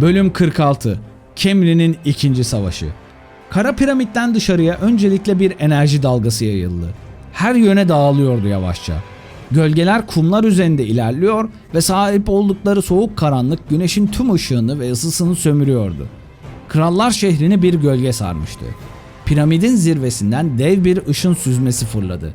Bölüm 46 Kemri'nin ikinci savaşı Kara piramitten dışarıya öncelikle bir enerji dalgası yayıldı. Her yöne dağılıyordu yavaşça. Gölgeler kumlar üzerinde ilerliyor ve sahip oldukları soğuk karanlık güneşin tüm ışığını ve ısısını sömürüyordu. Krallar şehrini bir gölge sarmıştı. Piramidin zirvesinden dev bir ışın süzmesi fırladı.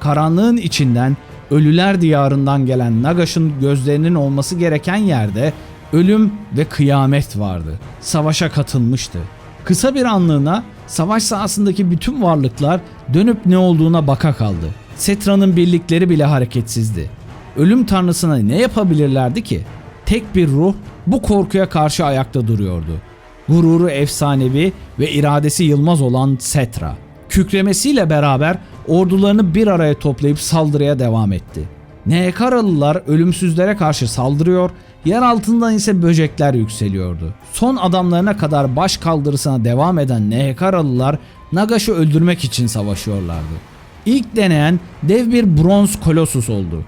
Karanlığın içinden ölüler diyarından gelen Nagash'ın gözlerinin olması gereken yerde ölüm ve kıyamet vardı. Savaşa katılmıştı. Kısa bir anlığına savaş sahasındaki bütün varlıklar dönüp ne olduğuna baka kaldı. Setra'nın birlikleri bile hareketsizdi. Ölüm tanrısına ne yapabilirlerdi ki? Tek bir ruh bu korkuya karşı ayakta duruyordu. Gururu efsanevi ve iradesi yılmaz olan Setra. Kükremesiyle beraber ordularını bir araya toplayıp saldırıya devam etti. Neekaralılar ölümsüzlere karşı saldırıyor, yer altından ise böcekler yükseliyordu. Son adamlarına kadar baş kaldırısına devam eden Neekaralılar Nagash'ı öldürmek için savaşıyorlardı. İlk deneyen dev bir bronz kolosus oldu.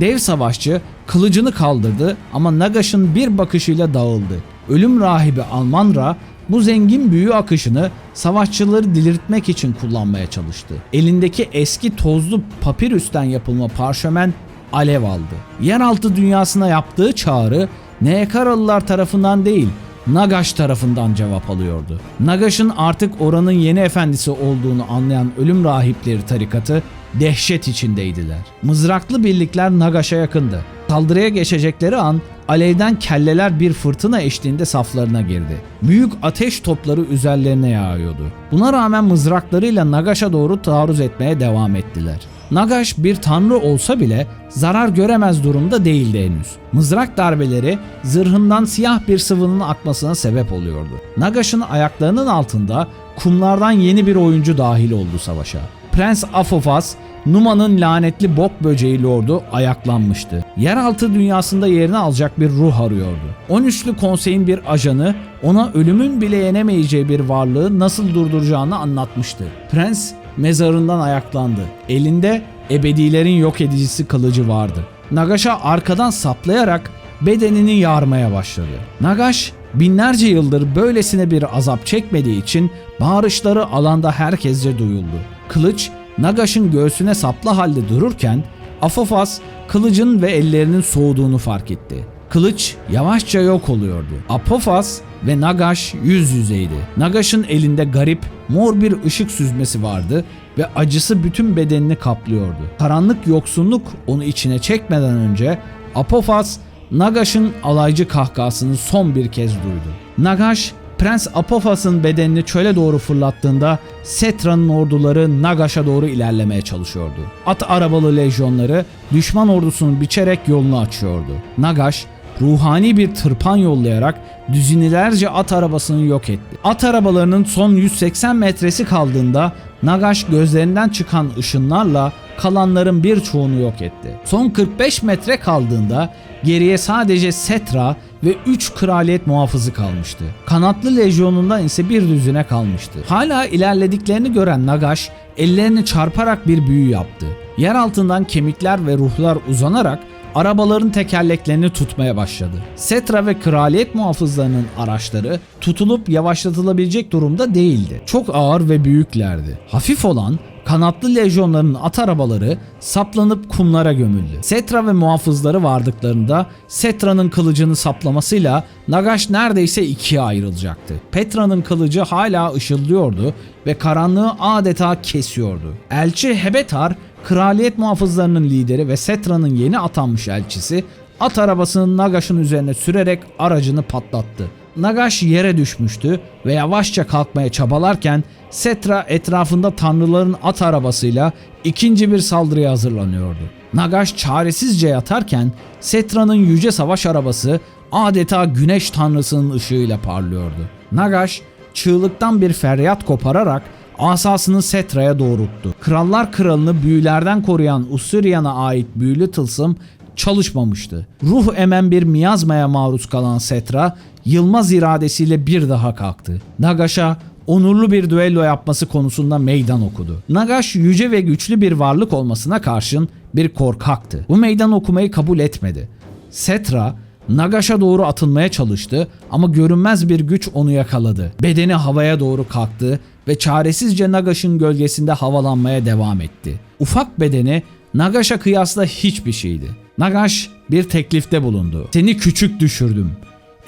Dev savaşçı kılıcını kaldırdı ama Nagash'ın bir bakışıyla dağıldı. Ölüm rahibi Almanra bu zengin büyü akışını savaşçıları delirtmek için kullanmaya çalıştı. Elindeki eski tozlu papirüsten yapılma parşömen alev aldı. Yeraltı dünyasına yaptığı çağrı Neekaralılar tarafından değil Nagash tarafından cevap alıyordu. Nagash'ın artık oranın yeni efendisi olduğunu anlayan ölüm rahipleri tarikatı dehşet içindeydiler. Mızraklı birlikler Nagash'a yakındı. Saldırıya geçecekleri an alevden kelleler bir fırtına eşliğinde saflarına girdi. Büyük ateş topları üzerlerine yağıyordu. Buna rağmen mızraklarıyla Nagash'a doğru taarruz etmeye devam ettiler. Nagash bir tanrı olsa bile zarar göremez durumda değildi henüz. Mızrak darbeleri zırhından siyah bir sıvının akmasına sebep oluyordu. Nagash'ın ayaklarının altında kumlardan yeni bir oyuncu dahil oldu savaşa. Prens Afofas, Numa'nın lanetli bok böceği lordu ayaklanmıştı. Yeraltı dünyasında yerini alacak bir ruh arıyordu. 13'lü konseyin bir ajanı ona ölümün bile yenemeyeceği bir varlığı nasıl durduracağını anlatmıştı. Prens mezarından ayaklandı. Elinde ebedilerin yok edicisi kılıcı vardı. Nagash'a arkadan saplayarak bedenini yarmaya başladı. Nagash binlerce yıldır böylesine bir azap çekmediği için bağırışları alanda herkesce duyuldu. Kılıç Nagash'ın göğsüne saplı halde dururken Afofas kılıcın ve ellerinin soğuduğunu fark etti. Kılıç yavaşça yok oluyordu. Apophas ve Nagash yüz yüzeydi. Nagash'ın elinde garip, mor bir ışık süzmesi vardı ve acısı bütün bedenini kaplıyordu. Karanlık yoksunluk onu içine çekmeden önce Apophas Nagash'ın alaycı kahkahasını son bir kez duydu. Nagash Prens Apophas'ın bedenini çöle doğru fırlattığında Setra'nın orduları Nagash'a doğru ilerlemeye çalışıyordu. At arabalı lejyonları düşman ordusunu biçerek yolunu açıyordu. Nagash ruhani bir tırpan yollayarak düzinelerce at arabasını yok etti. At arabalarının son 180 metresi kaldığında Nagash gözlerinden çıkan ışınlarla kalanların birçoğunu yok etti. Son 45 metre kaldığında geriye sadece Setra ve 3 kraliyet muhafızı kalmıştı. Kanatlı lejyonundan ise bir düzine kalmıştı. Hala ilerlediklerini gören Nagash ellerini çarparak bir büyü yaptı. Yer altından kemikler ve ruhlar uzanarak arabaların tekerleklerini tutmaya başladı. Setra ve kraliyet muhafızlarının araçları tutulup yavaşlatılabilecek durumda değildi. Çok ağır ve büyüklerdi. Hafif olan kanatlı lejyonların at arabaları saplanıp kumlara gömüldü. Setra ve muhafızları vardıklarında Setra'nın kılıcını saplamasıyla Nagash neredeyse ikiye ayrılacaktı. Petra'nın kılıcı hala ışıldıyordu ve karanlığı adeta kesiyordu. Elçi Hebetar, kraliyet muhafızlarının lideri ve Setra'nın yeni atanmış elçisi at arabasını Nagash'ın üzerine sürerek aracını patlattı. Nagash yere düşmüştü ve yavaşça kalkmaya çabalarken Setra etrafında tanrıların at arabasıyla ikinci bir saldırıya hazırlanıyordu. Nagash çaresizce yatarken Setra'nın yüce savaş arabası adeta güneş tanrısının ışığıyla parlıyordu. Nagash çığlıktan bir feryat kopararak asasını Setra'ya doğrulttu. Krallar kralını büyülerden koruyan Usurian'a ait büyülü tılsım çalışmamıştı. Ruh emen bir miyazmaya maruz kalan Setra, yılmaz iradesiyle bir daha kalktı. Nagash'a onurlu bir düello yapması konusunda meydan okudu. Nagash yüce ve güçlü bir varlık olmasına karşın bir korkaktı. Bu meydan okumayı kabul etmedi. Setra, Nagaş'a doğru atılmaya çalıştı ama görünmez bir güç onu yakaladı. Bedeni havaya doğru kalktı ve çaresizce Nagaş'ın gölgesinde havalanmaya devam etti. Ufak bedeni Nagaş'a kıyasla hiçbir şeydi. Nagaş bir teklifte bulundu. Seni küçük düşürdüm.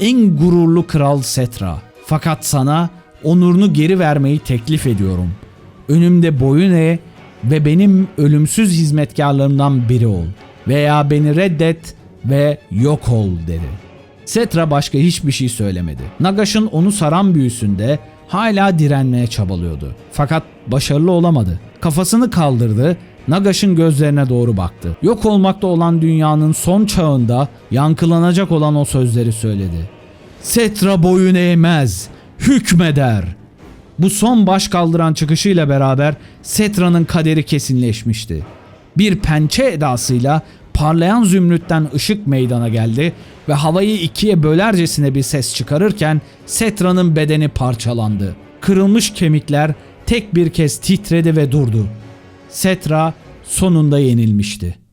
En gururlu kral Setra. Fakat sana onurunu geri vermeyi teklif ediyorum. Önümde boyun eğ ve benim ölümsüz hizmetkarlarımdan biri ol. Veya beni reddet ve yok ol dedi. Setra başka hiçbir şey söylemedi. Nagaş'ın onu saran büyüsünde hala direnmeye çabalıyordu. Fakat başarılı olamadı. Kafasını kaldırdı, Nagaş'ın gözlerine doğru baktı. Yok olmakta olan dünyanın son çağında yankılanacak olan o sözleri söyledi. Setra boyun eğmez, hükmeder. Bu son baş kaldıran çıkışıyla beraber Setra'nın kaderi kesinleşmişti. Bir pençe edasıyla parlayan zümrütten ışık meydana geldi ve havayı ikiye bölercesine bir ses çıkarırken Setra'nın bedeni parçalandı. Kırılmış kemikler tek bir kez titredi ve durdu. Setra sonunda yenilmişti.